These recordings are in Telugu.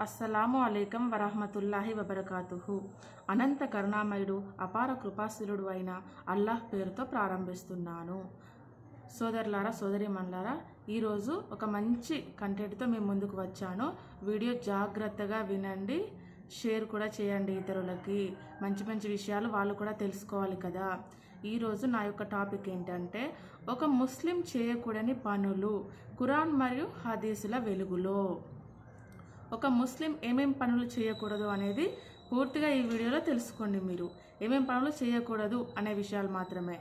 అస్సలాము అలైకం వరహమతుల్లాహి వబర్కాతుహు. అనంత కరుణామయుడు అపార కృపాశీలుడు అయిన అల్లాహ్ పేరుతో ప్రారంభిస్తున్నాను. సోదరులారా సోదరిమణులారా ఈరోజు ఒక మంచి కంటెంట్తో మేము ముందుకు వచ్చాను. వీడియో జాగ్రత్తగా వినండి షేర్ కూడా చేయండి ఇతరులకి. మంచి మంచి విషయాలు వాళ్ళు కూడా తెలుసుకోవాలి కదా. ఈరోజు నా యొక్క టాపిక్ ఏంటంటే ఒక ముస్లిం చేయకూడని పనులు కురాన్ మరియు హదీసుల వెలుగులో. ఒక ముస్లిం ఏమేం పనులు చేయకూడదు అనేది పూర్తిగా ఈ వీడియోలో తెలుసుకోండి మీరు. ఏమేం పనులు చేయకూడదు అనే విషయాలు మాత్రమే.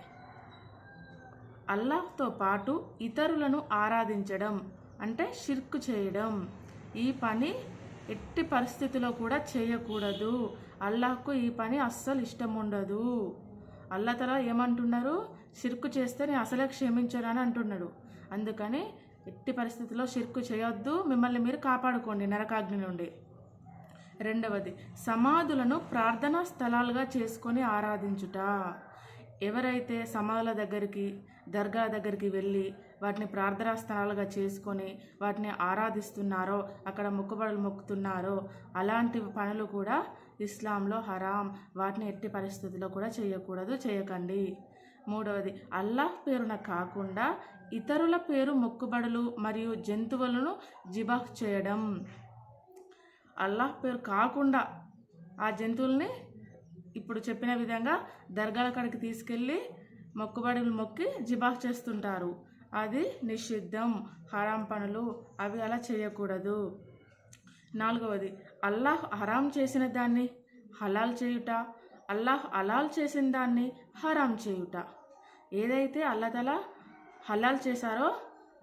అల్లాహ్తో పాటు ఇతరులను ఆరాధించడం అంటే షిర్క్ చేయడం. ఈ పని ఎట్టి పరిస్థితిలో కూడా చేయకూడదు. అల్లాహ్కు ఈ పని అస్సలు ఇష్టం ఉండదు. అల్లా తల ఏమంటున్నారు? షిర్కు చేస్తే నేను అసలే క్షమించను అంటున్నాడు. అందుకని ఎట్టి పరిస్థితుల్లో షిర్కు చేయొద్దు. మిమ్మల్ని మీరు కాపాడుకోండి నరకాగ్ని నుండి. రెండవది సమాధులను ప్రార్థనా స్థలాలుగా చేసుకొని ఆరాధించుట. ఎవరైతే సమాధుల దగ్గరికి దర్గా దగ్గరికి వెళ్ళి వాటిని ప్రార్థనా స్థలాలుగా చేసుకొని వాటిని ఆరాధిస్తున్నారో అక్కడ మొక్కుబడులు మొక్కుతున్నారో అలాంటి పనులు కూడా ఇస్లాంలో హరాం. వాటిని ఎట్టి పరిస్థితుల్లో కూడా చేయకూడదు చేయకండి. మూడవది అల్లాహ్ పేరున కాకుండా ఇతరుల పేరు మొక్కుబడులు మరియు జంతువులను జిబాహ్ చేయడం. అల్లాహ్ పేరు కాకుండా ఆ జంతువుల్ని ఇప్పుడు చెప్పిన విధంగా దర్గాల కాడికి తీసుకెళ్ళి మొక్కుబడులు మొక్కి జిబాహ్ చేస్తుంటారు. అది నిషిద్ధం హరాం పనులు. అవి అలా చేయకూడదు. నాలుగవది అల్లాహ్ హరాం చేసిన దాన్ని హలాల్ చేయుట. అల్లాహ్ అలాల్ చేసిన దాన్ని హరాం చేయుట. ఏదైతే అల్లతల హలాల్ చేశారో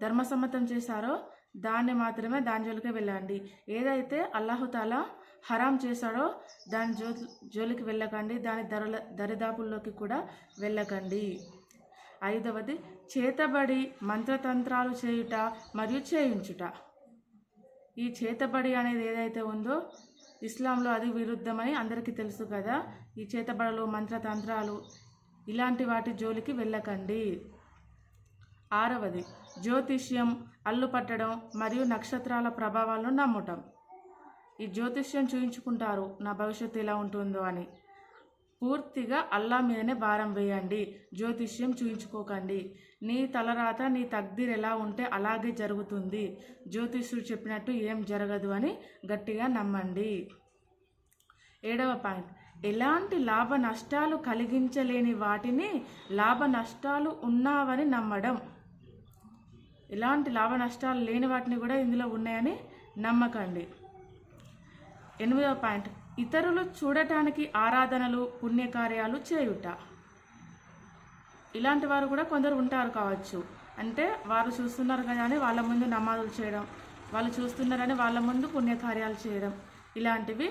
ధర్మసమ్మతం చేశారో దాన్ని మాత్రమే దాని జోలికి వెళ్ళండి. ఏదైతే అల్లాహుతాల హరాం చేశాడో దాని జో జోలికి వెళ్ళకండి. దాని దరల దరిదాపుల్లోకి కూడా వెళ్ళకండి. ఐదవది చేతబడి మంత్రతంత్రాలు చేయుట మరియు చేయించుట. ఈ చేతబడి అనేది ఏదైతే ఉందో ఇస్లాంలో అది విరుద్ధమని అందరికీ తెలుసు కదా. ఈ చేతబడలు మంత్రతంత్రాలు ఇలాంటి వాటి జోలికి వెళ్ళకండి. ఆరవది జ్యోతిష్యం అల్లు పట్టడం మరియు నక్షత్రాల ప్రభావాలను నమ్మటం. ఈ జ్యోతిష్యం చూయించుకుంటారు నా భవిష్యత్తు ఎలా ఉంటుందో అని. పూర్తిగా అల్లా మీదనే భారం వేయండి. జ్యోతిష్యం చూయించుకోకండి. నీ తలరాత నీ తగ్దీర్ ఎలా ఉంటే అలాగే జరుగుతుంది. జ్యోతిష్యుడు చెప్పినట్టు ఏం జరగదు అని గట్టిగా నమ్మండి. ఏడవ పాయింట్. ఎలాంటి లాభ నష్టాలు కలిగించలేని వాటిని లాభ నష్టాలు ఉన్నావని నమ్మడం. ఎలాంటి లాభ నష్టాలు లేని వాటిని కూడా ఇందులో ఉన్నాయని నమ్మకండి. ఎనిమిదవ పాయింట్. ఇతరులు చూడటానికి ఆరాధనలు పుణ్యకార్యాలు చేయుట. ఇలాంటి వారు కూడా కొందరు ఉంటారు కావచ్చు. అంటే వారు చూస్తున్నారు కదా అని వాళ్ళ ముందు నమాజులు చేయడం వాళ్ళు చూస్తున్నారని వాళ్ళ ముందు పుణ్యకార్యాలు చేయడం ఇలాంటివి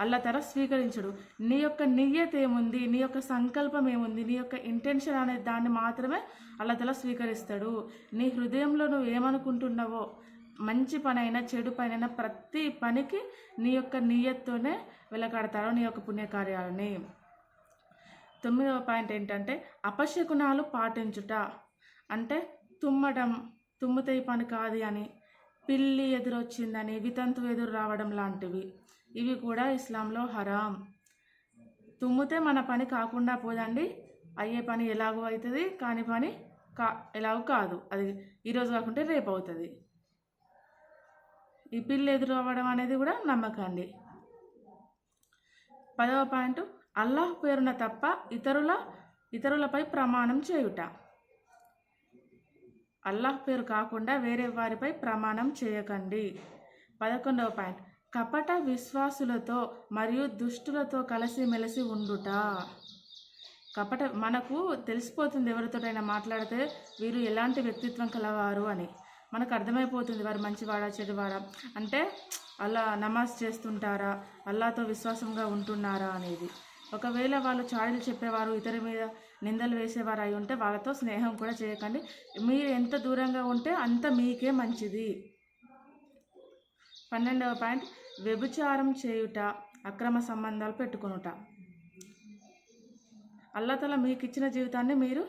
అల్లతర స్వీకరించడు. నీ యొక్క నియ్యత ఏముంది? నీ యొక్క సంకల్పం ఏముంది? నీ యొక్క ఇంటెన్షన్ అనే దాన్ని మాత్రమే అల్లతల స్వీకరిస్తాడు. నీ హృదయంలో నువ్వు ఏమనుకుంటున్నావో మంచి పనైనా చెడు పనైనా ప్రతి పనికి నీ యొక్క నియత్తోనే వెలకడతాడు నీ యొక్క పుణ్యకార్యాలని. తొమ్మిదవ పాయింట్ ఏంటంటే అపశకునాలు పాటించుట. అంటే తుమ్మడం తుమ్మితే ఈ పని కాదు అని పిల్లి ఎదురొచ్చిందని వితంతు ఎదురు రావడం లాంటివి. ఇవి కూడా ఇస్లాంలో హరాం. తుమ్మితే మన పని కాకుండా పోదండి. అయ్యే పని ఎలాగో అవుతుంది కాని పని కా ఎలాగో కాదు. అది ఈరోజు కాకుంటే రేపు అవుతుంది ఈ పిల్లి ఎదురవ్వడం అనేది కూడా నమ్మకండి. పదవ పాయింట్ అల్లాహ్ పేరున తప్ప ఇతరుల ఇతరులపై ప్రమాణం చేయుట. అల్లాహ్ పేరు కాకుండా వేరే వారిపై ప్రమాణం చేయకండి. పదకొండవ పాయింట్ కపట విశ్వాసులతో మరియు దుష్టులతో కలిసిమెలిసి ఉండుట. కపట మనకు తెలిసిపోతుంది ఎవరితోటైనా మాట్లాడితే వీరు ఎలాంటి వ్యక్తిత్వం కలవారు అని. మనకు అర్థమైపోతుంది వారు మంచివాడా చెడువాడా. అంటే అలా నమాజ్ చేస్తుంటారా అల్లాతో విశ్వాసంగా ఉంటున్నారా అనేది. ఒకవేళ వాళ్ళు చాడీలు చెప్పేవారు ఇతర మీద నిందలు వేసేవారు అయి ఉంటే వాళ్ళతో స్నేహం కూడా చేయకండి. మీరు ఎంత దూరంగా ఉంటే అంత మీకే మంచిది. పన్నెండవ పాయింట్ వ్యభిచారం చేయుట అక్రమ సంబంధాలు పెట్టుకునుట. అల్లతల మీకు ఇచ్చిన జీవితాన్ని మీరు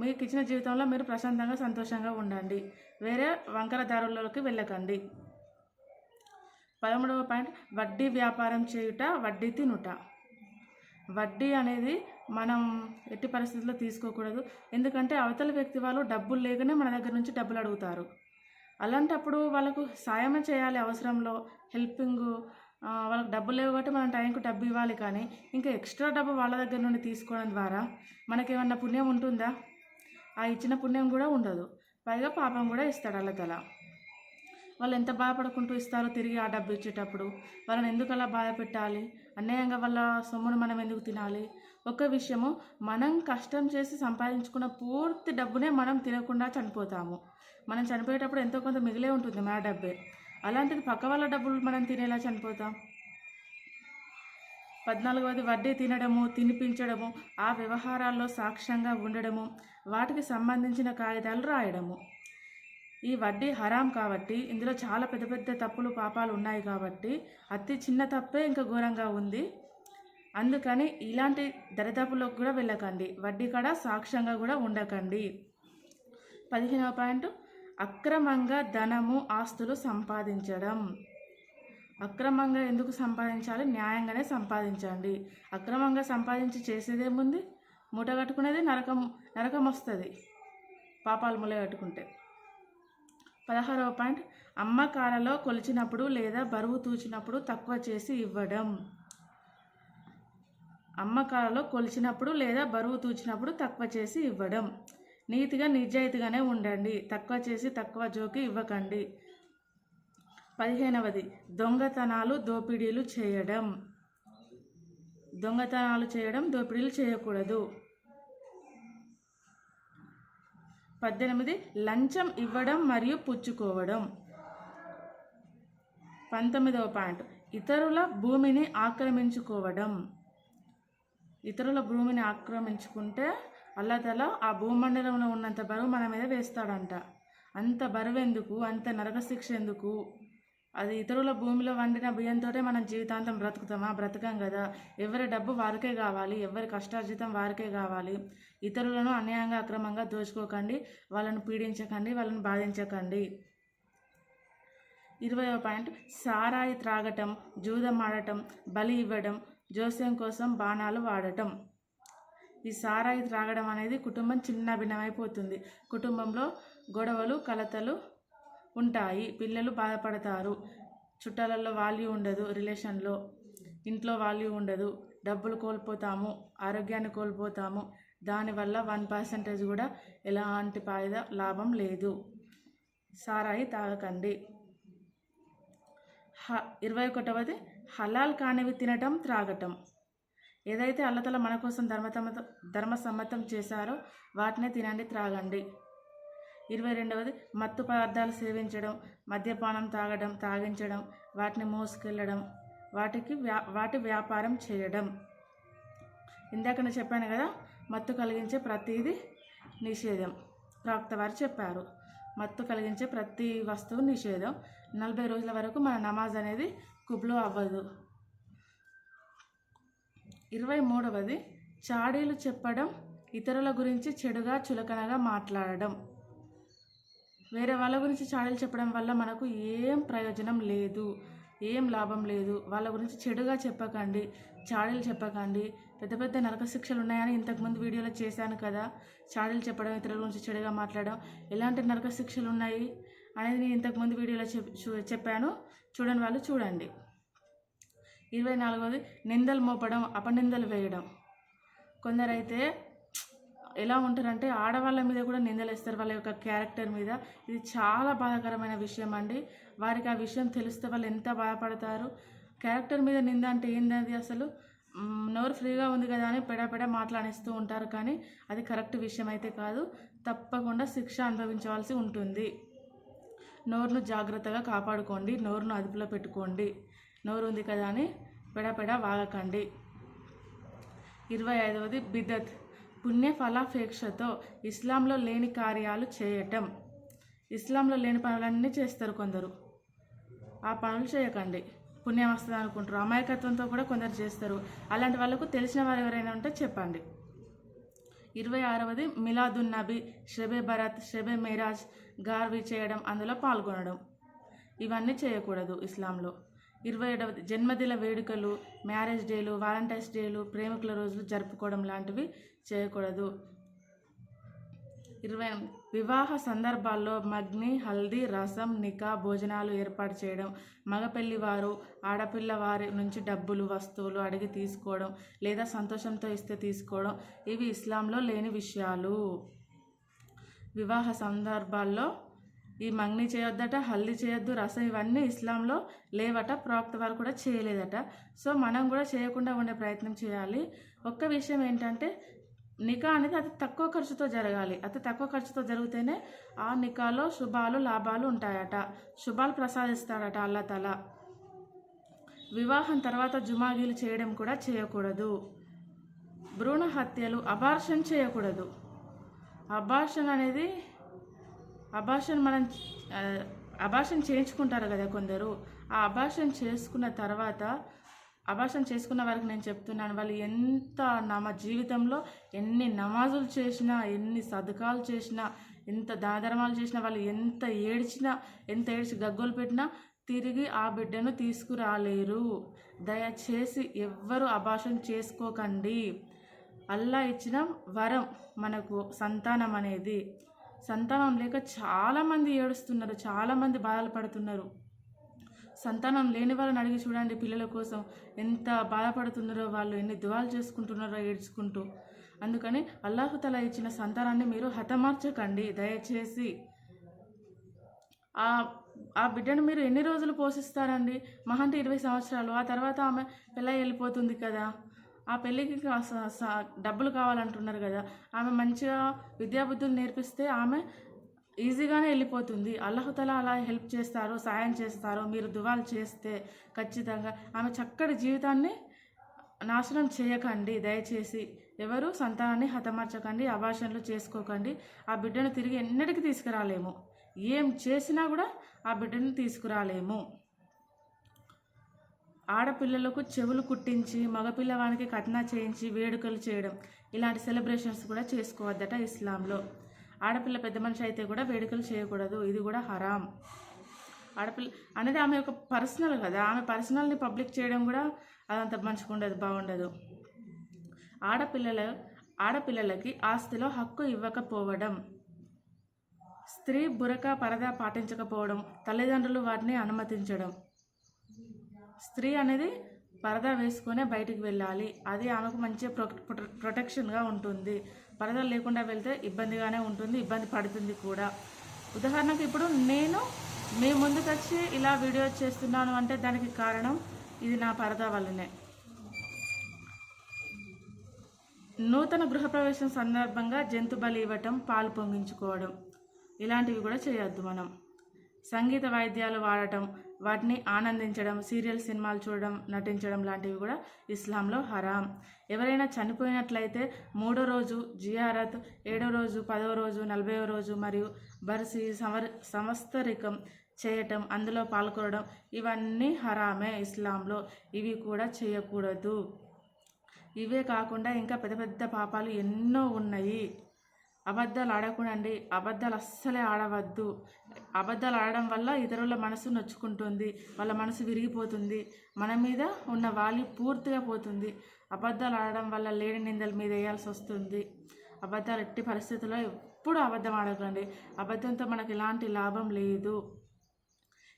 మీకు ఇచ్చిన జీవితంలో మీరు ప్రశాంతంగా సంతోషంగా ఉండండి. వేరే వంకర దారుల్లోకి వెళ్ళకండి. పదమూడవ పాయింట్ వడ్డీ వ్యాపారం చేయుట వడ్డీ తినుట. వడ్డీ అనేది మనం ఎట్టి పరిస్థితుల్లో తీసుకోకూడదు. ఎందుకంటే అవతల వ్యక్తి వాళ్ళు డబ్బులు లేకనే మన దగ్గర నుంచి డబ్బులు అడుగుతారు. అలాంటప్పుడు వాళ్ళకు సాయం చేయాలి అవసరంలో. హెల్పింగ్ వాళ్ళకి డబ్బులు లేవు కాబట్టి మనం టైంకి డబ్బు ఇవ్వాలి కానీ ఇంకా ఎక్స్ట్రా డబ్బు వాళ్ళ దగ్గర నుండి తీసుకోవడం ద్వారా మనకేమన్నా పుణ్యం ఉంటుందా? ఆ ఇచ్చిన పుణ్యం కూడా ఉండదు. పైగా పాపం కూడా ఇస్తాడు అలా తల వాళ్ళు ఎంత బాధపడుకుంటూ ఇస్తారో తిరిగి ఆ డబ్బు ఇచ్చేటప్పుడు వాళ్ళని ఎందుకు అలా బాధ పెట్టాలి? అన్యాయంగా వాళ్ళ సొమ్మును మనం ఎందుకు తినాలి? ఒక విషయము మనం కష్టం చేసి సంపాదించుకున్న పూర్తి డబ్బునే మనం తినకుండా చనిపోతాము. మనం చనిపోయేటప్పుడు ఎంతో కొంత మిగిలే ఉంటుంది మన డబ్బే. అలాంటిది పక్క వాళ్ళ డబ్బులు మనం తినేలా చనిపోతాం? పద్నాలుగవది వడ్డీ తినడము తినిపించడము ఆ వ్యవహారాల్లో సాక్ష్యంగా ఉండడము వాటికి సంబంధించిన కాగితాలు రాయడము. ఈ వడ్డీ హరాం కాబట్టి ఇందులో చాలా పెద్ద పెద్ద తప్పులు పాపాలు ఉన్నాయి కాబట్టి అతి చిన్న తప్పే ఇంకా ఘోరంగా ఉంది. అందుకని ఇలాంటి దరిదాపులకు కూడా వెళ్ళకండి. వడ్డీ కాడ సాక్ష్యంగా కూడా ఉండకండి. పదిహేనవ పాయింట్. అక్రమంగా ధనము ఆస్తులు సంపాదించడం. అక్రమంగా ఎందుకు సంపాదించాలి? న్యాయంగానే సంపాదించండి. అక్రమంగా సంపాదించి చేసేదేముంది మూట కట్టుకునేది నరకం నరకం వస్తుంది పాపాలు మూల కట్టుకుంటే. పదహారవ పాయింట్ అమ్మకాలలో కొలిచినప్పుడు లేదా బరువు తూచినప్పుడు తక్కువ చేసి ఇవ్వడం. అమ్మకాలలో కొలిచినప్పుడు లేదా బరువు తూచినప్పుడు తక్కువ చేసి ఇవ్వడం. నీతిగా నిజాయితీగానే ఉండండి. తక్కువ చేసి తక్కువ జోకి ఇవ్వకండి. పదిహేనవది. దొంగతనాలు దోపిడీలు చేయడం. దొంగతనాలు చేయడం దోపిడీలు చేయకూడదు. పద్దెనిమిది. లంచం ఇవ్వడం మరియు పుచ్చుకోవడం. పంతొమ్మిదవ పాయింట్. ఇతరుల భూమిని ఆక్రమించుకోవడం. ఇతరుల భూమిని ఆక్రమించుకుంటే అల్లతల ఆ భూమండలంలో ఉన్నంత బరువు మన మీద వేస్తాడంట. అంత బరువు ఎందుకు అంత నరకశిక్ష ఎందుకు? అది ఇతరుల భూమిలో వండిన బియ్యంతోటే మనం జీవితాంతం బ్రతుకుతామా? బ్రతకం కదా. ఎవరి డబ్బు వారికే కావాలి ఎవరి కష్టార్జితం వారికే కావాలి. ఇతరులను అన్యాయంగా అక్రమంగా దోచుకోకండి వాళ్ళను పీడించకండి వాళ్ళని బాధించకండి. ఇరవయవ పాయింట్. సారాయి త్రాగటం జూదం ఆడటం బలి ఇవ్వడం జోస్యం కోసం బాణాలు వాడటం. ఈ సారాయి త్రాగడం అనేది కుటుంబం చిన్న భిన్నమైపోతుంది. కుటుంబంలో గొడవలు కలతలు ఉంటాయి. పిల్లలు బాధపడతారు. చుట్టాలలో వాల్యూ ఉండదు. రిలేషన్లో ఇంట్లో వాల్యూ ఉండదు. డబ్బులు కోల్పోతాము. ఆరోగ్యాన్ని కోల్పోతాము. దానివల్ల వన్ పర్సెంటేజ్ కూడా ఎలాంటి పాయిద లాభం లేదు. సారాయి తాగకండి. హ ఇరవై ఒకటవది హలాల్ కానివి తినటం త్రాగటం. ఏదైతే అల్లతల మన కోసం ధర్మతమత ధర్మసమ్మతం చేశారో వాటినే తినండి త్రాగండి. ఇరవై రెండవది మత్తు పదార్థాలు సేవించడం మద్యపానం తాగడం తాగించడం వాటిని మోసుకెళ్ళడం వాటికి వ్యా వాటి వ్యాపారం చేయడం. ఇందాక నేను చెప్పాను కదా మత్తు కలిగించే ప్రతిదీ నిషేధం. ప్రవక్త వారు చెప్పారు మత్తు కలిగించే ప్రతి వస్తువు నిషేధం. నలభై రోజుల వరకు మన నమాజ్ అనేది కుబ్లో అవ్వదు. ఇరవై మూడవది చాడీలు చెప్పడం ఇతరుల గురించి చెడుగా చులకనగా మాట్లాడడం. వేరే వాళ్ళ గురించి చాడీలు చెప్పడం వల్ల మనకు ఏం ప్రయోజనం లేదు ఏం లాభం లేదు. వాళ్ళ గురించి చెడుగా చెప్పకండి చాడీలు చెప్పకండి. పెద్ద పెద్ద నరక శిక్షలు ఉన్నాయని ఇంతకుముందు వీడియోలో చేశాను కదా. చాడీలు చెప్పడం ఇతరుల గురించి చెడుగా మాట్లాడడం ఎలాంటి నరక శిక్షలు ఉన్నాయి అనేది నేను ఇంతకుముందు వీడియోలో చెప్ చూ- చెప్పాను. చూడని వాళ్ళు చూడండి. ఇరవై నాలుగవది నిందలు మోపడం అపనిందలు వేయడం. కొందరైతే ఎలా ఉంటారంటే ఆడవాళ్ళ మీద కూడా నిందలేస్తారు వాళ్ళ యొక్క క్యారెక్టర్ మీద. ఇది చాలా బాధాకరమైన విషయం అండి. వారికి ఆ విషయం తెలిస్తే వాళ్ళు ఎంత బాధపడతారు? క్యారెక్టర్ మీద నింద అంటే ఏంటది అసలు? నోరు ఫ్రీగా ఉంది కదా అని పెడపెడ మాట్లాడిస్తూ ఉంటారు కానీ అది కరెక్ట్ విషయం అయితే కాదు. తప్పకుండా శిక్ష అనుభవించవలసి ఉంటుంది. నోరును జాగ్రత్తగా కాపాడుకోండి. నోరును అదుపులో పెట్టుకోండి. నోరు ఉంది కదా అని పెడపెడ వాగకండి. ఇరవై ఐదవది బిదత్. పుణ్య ఫలాపేక్షతో ఇస్లాంలో లేని కార్యాలు చేయటం. ఇస్లాంలో లేని పనులన్నీ చేస్తారు కొందరు. ఆ పనులు చేయకండి. పుణ్యం వస్తుంది అనుకుంటారు. అమాయకత్వంతో కూడా కొందరు చేస్తారు. అలాంటి వాళ్ళకు తెలిసిన వారు ఎవరైనా ఉంటే చెప్పండి. ఇరవై ఆరవది మిలాదున్ నబీ షెబే భరత్ షెబే మేరాజ్ గార్వి చేయడం అందులో పాల్గొనడం. ఇవన్నీ చేయకూడదు ఇస్లాంలో. ఇరవై ఏడవ జన్మదిన వేడుకలు మ్యారేజ్ డేలు వాలంటైన్స్ డేలు ప్రేమికుల రోజులు జరుపుకోవడం లాంటివి చేయకూడదు. ఇరవై వివాహ సందర్భాల్లో మగ్ని హల్దీ రసం నికా భోజనాలు ఏర్పాటు చేయడం మగపెళ్ళి వారు ఆడపిల్ల వారి నుంచి డబ్బులు వస్తువులు అడిగి తీసుకోవడం లేదా సంతోషంతో ఇస్తే తీసుకోవడం ఇవి ఇస్లాంలో లేని విషయాలు. వివాహ సందర్భాల్లో ఈ మంగ్ని చేయొద్దట హల్దీ చేయొద్దు రసం ఇవన్నీ ఇస్లాంలో లేవట ప్రాప్త వారు కూడా చేయలేదట. సో మనం కూడా చేయకుండా ఉండే ప్రయత్నం చేయాలి. ఒక్క విషయం ఏంటంటే నికా అనేది అతి తక్కువ ఖర్చుతో జరగాలి. అతి తక్కువ ఖర్చుతో జరిగితేనే ఆ నికాలో శుభాలు లాభాలు ఉంటాయట. శుభాలు ప్రసాదిస్తాడట అల్లతల వివాహం తర్వాత జుమాగీలు చేయడం కూడా చేయకూడదు. భ్రూణ హత్యలు అబార్షన్ చేయకూడదు. అబార్షన్ అనేది అభాషణ మనం అభాషణ అబార్షన్ చేయించుకుంటారు కదా కొందరు. ఆ అబార్షన్ చేసుకున్న తర్వాత అభాషణ చేసుకున్న వరకు నేను చెప్తున్నాను వాళ్ళు ఎంత నమ జీవితంలో ఎన్ని నమాజులు చేసినా ఎన్ని సదకాలు చేసినా ఎంత దానధర్మాలు చేసినా వాళ్ళు ఎంత ఏడ్చినా ఎంత ఏడ్చి గగ్గోలు పెట్టినా తిరిగి ఆ బిడ్డను తీసుకురాలేరు. దయచేసి ఎవ్వరు అబార్షన్ చేసుకోకండి. అల్లా ఇచ్చిన వరం మనకు సంతానం అనేది. సంతానం లేక చాలామంది ఏడుస్తున్నారు చాలామంది బాధలు పడుతున్నారు సంతానం లేని వాళ్ళని అడిగి చూడండి పిల్లల కోసం ఎంత బాధపడుతున్నారో వాళ్ళు ఎన్ని దువాలు చేసుకుంటున్నారో ఏడ్చుకుంటూ. అందుకని అల్లాహుతల ఇచ్చిన సంతానాన్ని మీరు హతమార్చకండి దయచేసి. ఆ ఆ బిడ్డను మీరు ఎన్ని రోజులు పోషిస్తారండి? మహంటే ఇరవై సంవత్సరాలు. ఆ తర్వాత ఆమె పిల్ల వెళ్ళిపోతుంది కదా? ఆ పెళ్ళికి డబ్బులు కావాలంటున్నారు కదా. ఆమె మంచిగా విద్యాబుద్ధులు నేర్పిస్తే ఆమె ఈజీగానే వెళ్ళిపోతుంది. అల్లహతల అలా హెల్ప్ చేస్తారు సాయం చేస్తారు మీరు దువాలు చేస్తే ఖచ్చితంగా ఆమె చక్కటి జీవితాన్ని నాశనం చేయకండి. దయచేసి ఎవరు సంతానాన్ని హతమార్చకండి అభాషణలు చేసుకోకండి. ఆ బిడ్డను తిరిగి ఎన్నటికి తీసుకురాలేము. ఏం చేసినా కూడా ఆ బిడ్డను తీసుకురాలేము. ఆడపిల్లలకు చెవులు కుట్టించి మగపిల్లవానికి కట్నా చేయించి వేడుకలు చేయడం. ఇలాంటి సెలబ్రేషన్స్ కూడా చేసుకోవద్దట ఇస్లాంలో. ఆడపిల్ల పెద్ద మనిషి అయితే కూడా వేడుకలు చేయకూడదు. ఇది కూడా హరాం. ఆడపిల్ల అనేది ఆమె యొక్క పర్సనల్ కదా. ఆమె పర్సనల్ని పబ్లిక్ చేయడం కూడా అదంత మంచిగా ఉండదు బాగుండదు. ఆడపిల్లల ఆడపిల్లలకి ఆస్తిలో హక్కు ఇవ్వకపోవడం. స్త్రీ బురక పరదా పాటించకపోవడం. తల్లిదండ్రులు వాటిని అనుమతించడం. స్త్రీ అనేది పరదా వేసుకునే బయటికి వెళ్ళాలి. అది ఆమెకు మంచి ప్రొ ప్రొ- ప్రొటెక్షన్గా ఉంటుంది. పరదా లేకుండా వెళ్తే ఇబ్బందిగానే ఉంటుంది ఇబ్బంది పడుతుంది కూడా. ఉదాహరణకు ఇప్పుడు నేను మీ ముందుకు వచ్చి ఇలా వీడియో చేస్తున్నాను అంటే దానికి కారణం ఇది నా పరదా వల్లనే. నూతన గృహప్రవేశం సందర్భంగా జంతు బలి ఇవ్వటం పాలు పొంగించుకోవడం. ఇలాంటివి కూడా చేయొద్దు మనం. సంగీత వాయిద్యాలు వాడటం వాటిని ఆనందించడం సీరియల్ సినిమాలు చూడడం నటించడం లాంటివి కూడా ఇస్లాంలో హరాం. ఎవరైనా చనిపోయినట్లయితే మూడో రోజు జియారత్ ఏడో రోజు పదవ రోజు నలభైవ రోజు మరియు బర్సీ సమర్ సమస్తరికం చేయటం అందులో పాల్గొనడం ఇవన్నీ హరామే ఇస్లాంలో. ఇవి కూడా చేయకూడదు. ఇవే కాకుండా ఇంకా పెద్ద పెద్ద పాపాలు ఎన్నో ఉన్నాయి. అబద్ధాలు ఆడకూడండి అబద్ధాలు అస్సలే ఆడవద్దు. అబద్ధాలు ఆడడం వల్ల ఇతరుల మనసు నొచ్చుకుంటుంది. వాళ్ళ మనసు విరిగిపోతుంది. మన మీద ఉన్న వాల్యూ పూర్తిగా పోతుంది. అబద్ధాలు ఆడడం వల్ల లేని నిందల మీద వేయాల్సి వస్తుంది అబద్ధాలు ఎట్టి పరిస్థితుల్లో ఎప్పుడు అబద్ధం ఆడకండి. అబద్ధంతో మనకు ఎలాంటి లాభం లేదు.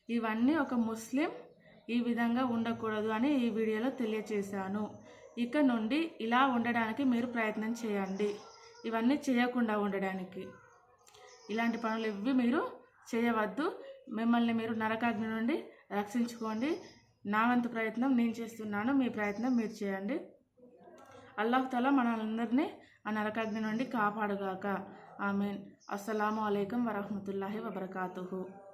ఇవన్నీ ఒక ముస్లిం ఈ విధంగా ఉండకూడదు అని ఈ వీడియోలో తెలియచేశాను. ఇక నుండి ఇలా ఉండడానికి మీరు ప్రయత్నం చేయండి. ఇవన్నీ చేయకుండా ఉండడానికి. ఇలాంటి పనులు ఇవి మీరు చేయవద్దు. మిమ్మల్ని మీరు నరకాగ్ని నుండి రక్షించుకోండి. నా వంతు ప్రయత్నం నేను చేస్తున్నాను. మీ ప్రయత్నం మీరు చేయండి. అల్లాహ్ మనందరినీ ఆ నరకాగ్ని నుండి కాపాడుగాక. ఆమెన్. అస్సలాము అయికం వరహమతుల్లాహి వబర్కాతుహు.